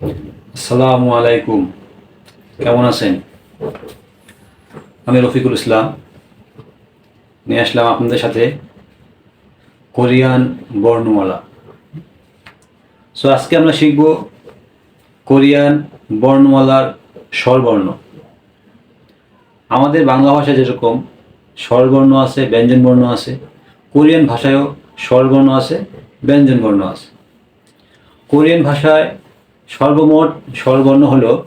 আসসালামু আলাইকুম। কেমন আছেন? আমি রফিকুল ইসলাম। নিয়ে আসলাম আপনাদের সাথে কোরিয়ান বর্ণমালা। সো আজকে আমরা শিখব কোরিয়ান বর্ণমালার স্বরবর্ণ। আমাদের বাংলা ভাষায় যেরকম স্বরবর্ণ আছে, ব্যঞ্জন বর্ণ আছে, কোরিয়ান ভাষায়ও স্বরবর্ণ আছে, ব্যঞ্জন বর্ণ আছে। কোরিয়ান ভাষায় সর্বমোট স্বরবর্ণ হল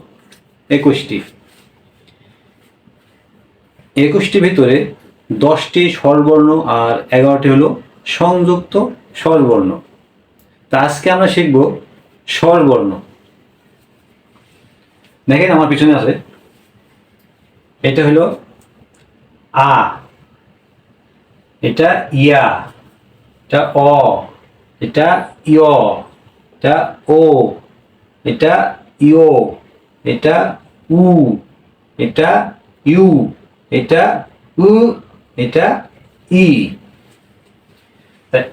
একুশটি। একুশটি ভিতরে দশটি স্বরবর্ণ আর এগারোটি হলো সংযুক্ত স্বরবর্ণ। তা আজকে আমরা শিখব স্বরবর্ণ। দেখেন আমার পিছনে আছে। এটা হলো আ। এটা ইয়া। এটা অ। এটা ইয়। এটা ও। এটা ইও, এটা উ, এটা ইউ, এটা উ, এটা ই।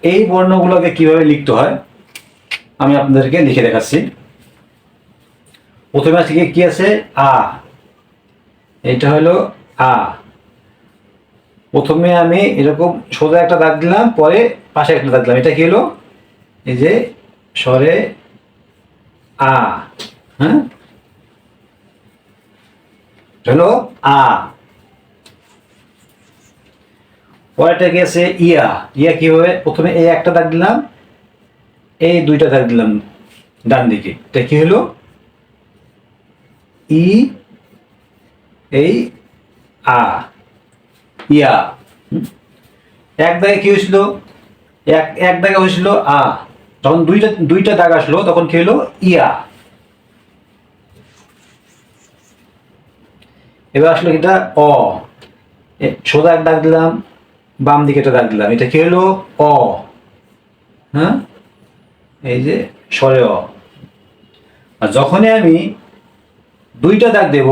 এই বর্ণগুলোকে কীভাবে লিখতে হয়? আমি আপনাদেরকে লিখে দেখাচ্ছি। প্রথমে আছে কি- কি আছে? আ। এটা হলো আ। প্রথমে আমি এরকম সোজা একটা দাগ দিলাম, পরে পাশে একটা দাগ দিলাম। এটা কি হলো? এই যে স্বরে আ। হ্যাঁ? হলো পরেরটা কি আছে ইয়া ইয়া কীভাবে প্রথমে এই একটা দাগ দিলাম, এই দুইটা দাগ দিলাম ডান দিকে। এটা কি হলো? ই, এই, আ। ইয়া? এক দাগে কি হয়েছিল? এক এক দাগে হয়েছিল আ। যখন দুইটা দুইটা দাগ আসলো, তখন কি হলো? ইয়া। এবার আসলো এটা অ। সোজা এক দাগ দিলাম, বাম দিকে একটা দাগ দিলাম। এটা কি হলো? অ। হ্যাঁ? এই যে স্বরে অ। আর যখনই আমি দুইটা দাগ দেব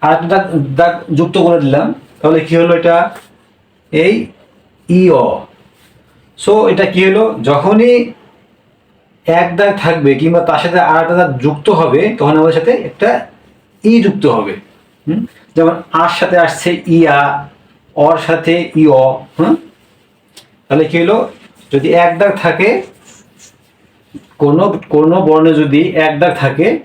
আর একটা দাগ দাগ যুক্ত করে দিলাম, তাহলে কি হলো এটা? এই ই অ। সো এটা কি হলো? যখনই এক দাগ থাকবে কিংবা তার সাথে আর একটা দাগ যুক্ত হবে, তখন আমাদের সাথে একটা ই যুক্ত হবে? যেমন আর সাথে আসছে ইয়া, অর সাথে ই, অ, হুম? তাহলে কি হলো? যদি এক দাগ থাকে, কোনো কোনো বর্ণে যদি এক দাগ থাকে,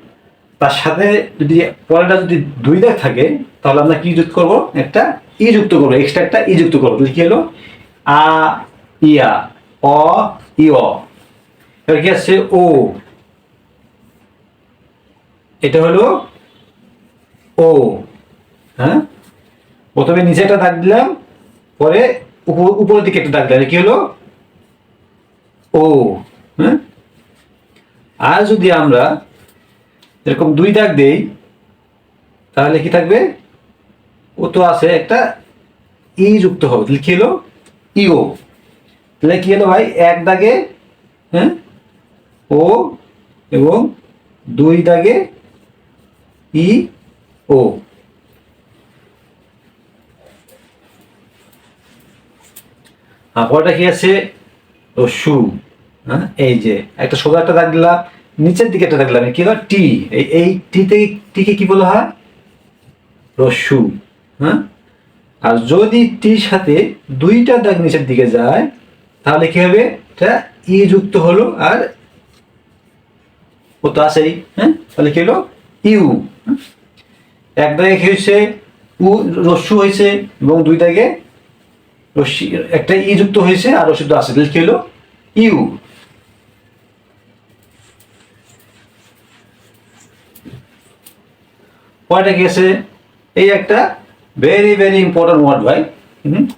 তার সাথে যদি পরেরটা যদি দুই দাগ থাকে, তাহলে আমরা কি যুক্ত করব? একটা ই যুক্ত করব এক্সট্রা একটা ই যুক্ত করব। কি হলো? আ ইয়া অ ই অ এবার কি আসছে? ও। এটা হলো ও। হ্যাঁ? প্রথমে নিচে একটা দাগ দিলাম, পরে উপর- উপরের দিকে একটা দাগ দিলাম। কি হলো? ও। হ্যাঁ? আর যদি আমরা এরকম দুই দাগ দেই, তাহলে কি থাকবে? ও তো আছে একটা ই যুক্ত হবে। তাহলে কি হলো? ইও তাহলে কি হলো ভাই? এক দাগে হ্যাঁ? ও এবং দুই দাগে ই, ও। আর পরটা কি আছে? ও সু হ্যাঁ? এই যে, একটা সোজা একটা দাগ দিলাম, নিচের দিকে একটা দাগ দিলাম কি হলো? টি, এই এই টিতে টিকে কি বলা হয়? রস্যু হ্যাঁ? আর যদি টির সাথে দুইটা দাগ নিচের দিকে যায় তাহলে কি হবে? এটা ই যুক্ত হলো আর ও তো আছেই হ্যাঁ? তাহলে কি হলো? ইউ হুম? এক দাগে কি হয়েছে? উ রস্যু হয়েছে এবং দুই দাগে রশ্মি, একটা ই যুক্ত হয়েছে আর রশ্মি তো আছে। তাহলে কি হলো? ইউ পরেরটা কি আছে? এই একটা ভেরি ভেরি ইম্পর্টেন্ট ওয়ার্ড ভাই।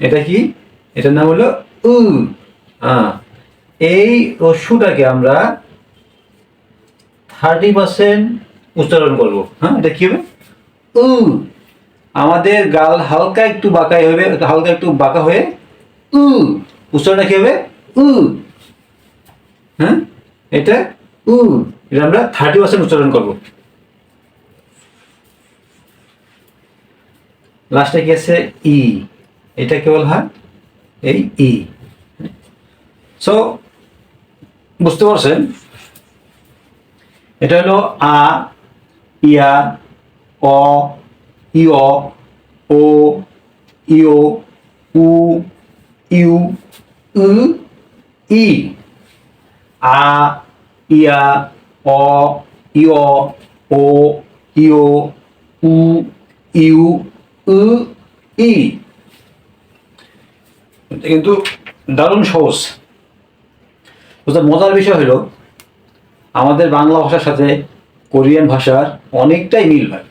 এটা কি? এটার নাম হলো উ। হ্যাঁ এই রস্যুটাকে আমরা থার্টি পার্সেন্ট উচ্চারণ করব। হ্যাঁ এটা কি হবে? উ, আমাদের গাল হালকা একটু বাঁকাই হবে, হালকা একটু বাঁকা হয়ে উ, উচ্চারণটা কি হবে? উ। হ্যাঁ এটা উ, এটা আমরা থার্টি পার্সেন্ট উচ্চারণ করব। লাস্টে কি আছে? ই। এটা কেবল হয়? এই ই। সো বুঝতে পারছেন? এটা হলো আ, ইয়া, অ, ইয়, ও ইও উ, ইউ, উ, ই। আ, ইয়া, অ, ইয়, ও ইও উ, ইউ, উ, ই। কিন্তু দারুণ সহজ। বুঝতে মজার বিষয় হলো, আমাদের বাংলা ভাষার সাথে কোরিয়ান ভাষার অনেকটাই মিল হয়।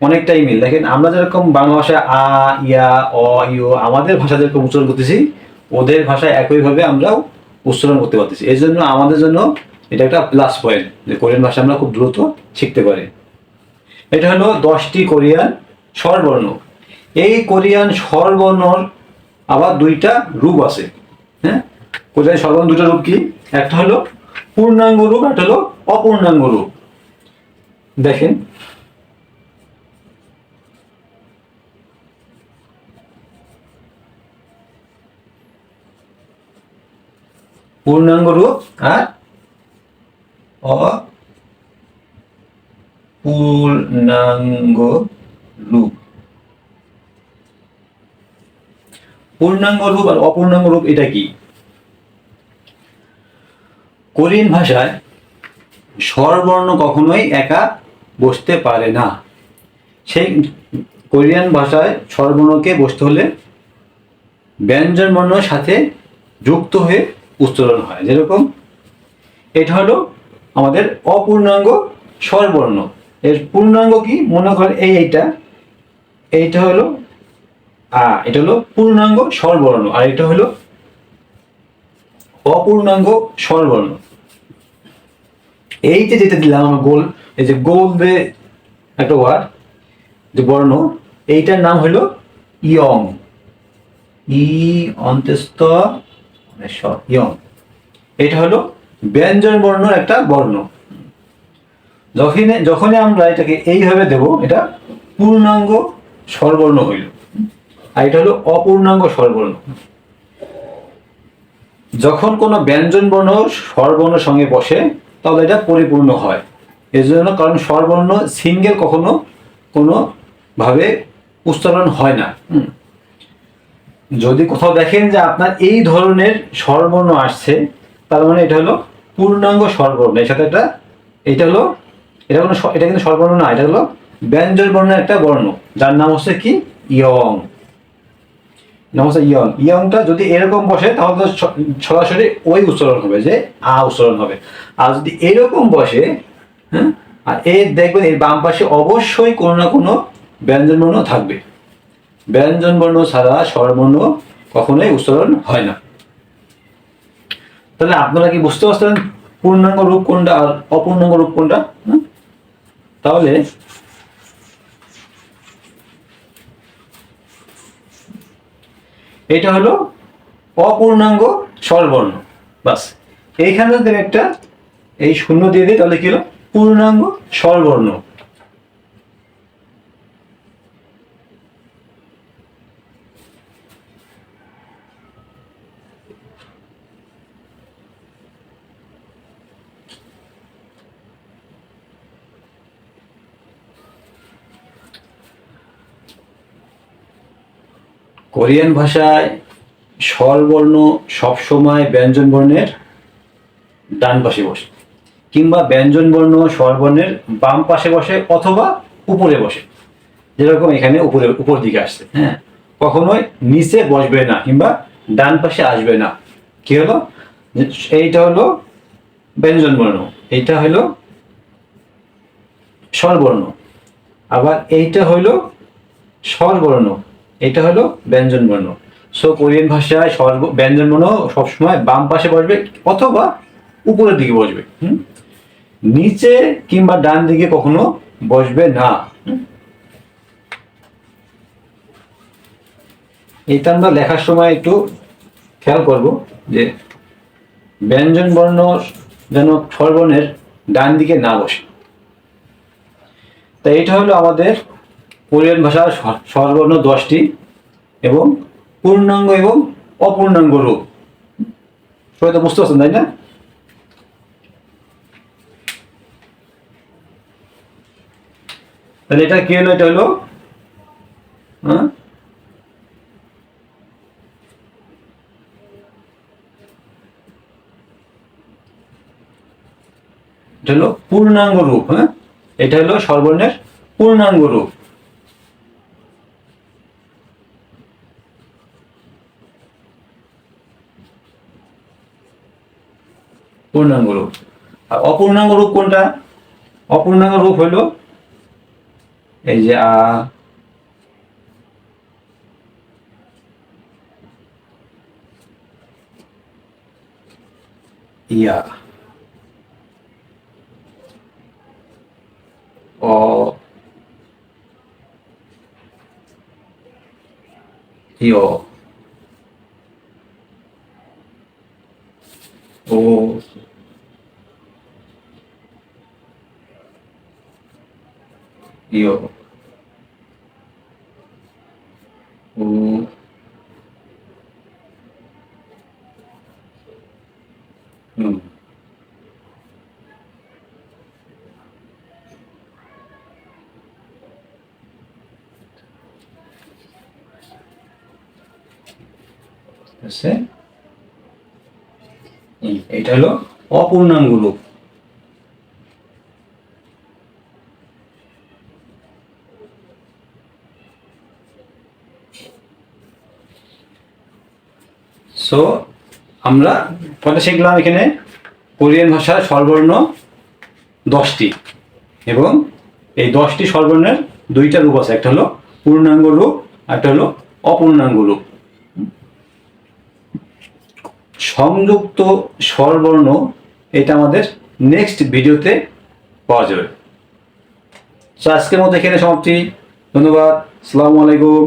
অনেকটাই মিল। দেখেন, আমরা যেরকম বাংলা ভাষায় আ, ইয়া, অ, ইউ, আমাদের ভাষা যেরকম উচ্চারণ করতেছি, ওদের ভাষায় একইভাবে আমরাও উচ্চারণ করতে পারতেছি। এই জন্য আমাদের জন্য এটা একটা প্লাস পয়েন্ট যে কোরিয়ান ভাষা আমরা খুব দ্রুত শিখতে পারি। এটা হলো দশটি কোরিয়ান স্বরবর্ণ। এই কোরিয়ান স্বরবর্ণর আবার দুইটা রূপ আছে হ্যাঁ? কোরিয়ান স্বরবর্ণ দুটো রূপ কি? একটা হলো পূর্ণাঙ্গ রূপ একটা হলো অপূর্ণাঙ্গ রূপ। দেখেন। পূর্ণাঙ্গ রূপ আর অপূর্ণাঙ্গ রূপ। পূর্ণাঙ্গ রূপ আর অপূর্ণাঙ্গ রূপ এটা কি? কোরিয়ান ভাষায় স্বরবর্ণ কখনোই একা বসতে পারে না। সেই কোরিয়ান ভাষায় স্বরবর্ণকে বসতে হলে ব্যঞ্জন বর্ণর সাথে যুক্ত হয়ে উচ্চারণ হয়। যেরকম এটা হলো আমাদের অপূর্ণাঙ্গ স্বরবর্ণ। এর পূর্ণাঙ্গ কি? মনে করেন এই এইটা। এইটা হলো, আ, এটা হলো পূর্ণাঙ্গ স্বরবর্ণ। আর এটা হলো অপূর্ণাঙ্গ স্বরবর্ণ। এই যে যেটা দিলাম আমার গোল এই যে গোল দে একটা ওয়ার্ড যে বর্ণ, এইটার নাম হলো ইয়ং। ই অন্ত্যস্ত ইয়ং। এটা হলো ব্যঞ্জন বর্ণ একটা বর্ণ। যখনই যখনই আমরা এটাকে এইভাবে দেব, এটা পূর্ণাঙ্গ স্বরবর্ণ হইল। আর এটা হলো অপূর্ণাঙ্গ স্বরবর্ণ। যখন কোনো ব্যঞ্জন বর্ণ স্বরবর্ণের সঙ্গে বসে তাহলে এটা পরিপূর্ণ হয়। এর জন্য কারণ স্বরবর্ণ সিঙ্গেল কখনো কোনো ভাবে উচ্চারণ হয় না। যদি কোথাও দেখেন যে আপনার এই ধরনের স্বরবর্ণ আসছে তার মানে এটা হলো পূর্ণাঙ্গ স্বরবর্ণ। এর সাথে একটা এটা হলো এটা কোনো এটা কিন্তু স্বরবর্ণ না এটা হলো ব্যঞ্জন বর্ণের একটা বর্ণ যার নাম হচ্ছে কি? ইয়ং। নাম হচ্ছে ইয়ং। ইয়ংটা যদি এরকম বসে, তাহলে তো সরাসরি ওই উচ্চারণ হবে যে আ উচ্চারণ হবে। আর যদি এরকম বসে হ্যাঁ আর এর দেখবেন এর বাম পাশে অবশ্যই কোনো না কোনো ব্যঞ্জন বর্ণ থাকবে। ব্যঞ্জন বর্ণ ছাড়া স্বরবর্ণ কখনোই উচ্চারণ হয় না। তাহলে আপনারা কি বুঝতে পারছেন পূর্ণাঙ্গ রূপ কোনটা আর অপূর্ণাঙ্গ রূপ কোনটা? হুম? তাহলে এটা হলো অপূর্ণাঙ্গ স্বরবর্ণ। বাস, এইখানে একটা এই শূন্য দিয়ে দিই, তাহলে কি হলো? পূর্ণাঙ্গ স্বরবর্ণ। কোরিয়ান ভাষায় স্বরবর্ণ সবসময় ব্যঞ্জন বর্ণের ডান পাশে বসে, কিংবা ব্যঞ্জন বর্ণ স্বরবর্ণের বাম পাশে বসে অথবা উপরে বসে, যেরকম এখানে উপরে উপর দিকে আসছে হ্যাঁ? কখনোই নিচে বসবে না, কিংবা ডান পাশে আসবে না। কি হলো? এইটা হলো ব্যঞ্জন বর্ণ এইটা হলো স্বরবর্ণ। আবার এইটা হলো স্বরবর্ণ। এটা হলো ব্যঞ্জন বর্ণ। সো কোরিয়ান ভাষায় স্বর ব্যঞ্জন বর্ণ সবসময় বাম পাশে বসবে অথবা উপরের দিকে বসবে? নিচে কিংবা ডান দিকে কখনো বসবে না। এটা আমরা লেখার সময় একটু খেয়াল করব যে ব্যঞ্জন বর্ণ যেন স্বরবর্ণের ডান দিকে না বসে। তা এটা হলো আমাদের কোরিয়ান ভাষার স্বরবর্ণ দশটি এবং পূর্ণাঙ্গ এবং অপূর্ণাঙ্গ রূপ। সবাই তো বুঝতে পারছেন, তাই না? তাহলে এটা কি হলো? এটা হলো হ্যাঁ? এটা হলো পূর্ণাঙ্গ রূপ হ্যাঁ? এটা হলো সর্বর্ণের পূর্ণাঙ্গ রূপ। পূর্ণাঙ্গ রূপ। আর অপূর্ণাঙ্গ রূপ কোনটা? অপূর্ণাঙ্গ রূপ হলো এই যে আ, ইয়া, অ, ইয় ও ইয় ও হুম, এটা হলো অপূর্ণাঙ্গ রূপ সো আমরা পরে শিখলাম এখানে কোরিয়ান ভাষার স্বরবর্ণ দশটি এবং এই দশটি স্বরবর্ণের দুইটা রূপ আছে। একটা হলো পূর্ণাঙ্গ রূপ একটা হলো অপূর্ণাঙ্গ রূপ। সংযুক্ত স্বরবর্ণ, এটা আমাদের নেক্সট ভিডিওতে পাওয়া যাবে। তো আজকের মতো এখানে সমাপ্তি। ধন্যবাদ। আসসালামু আলাইকুম।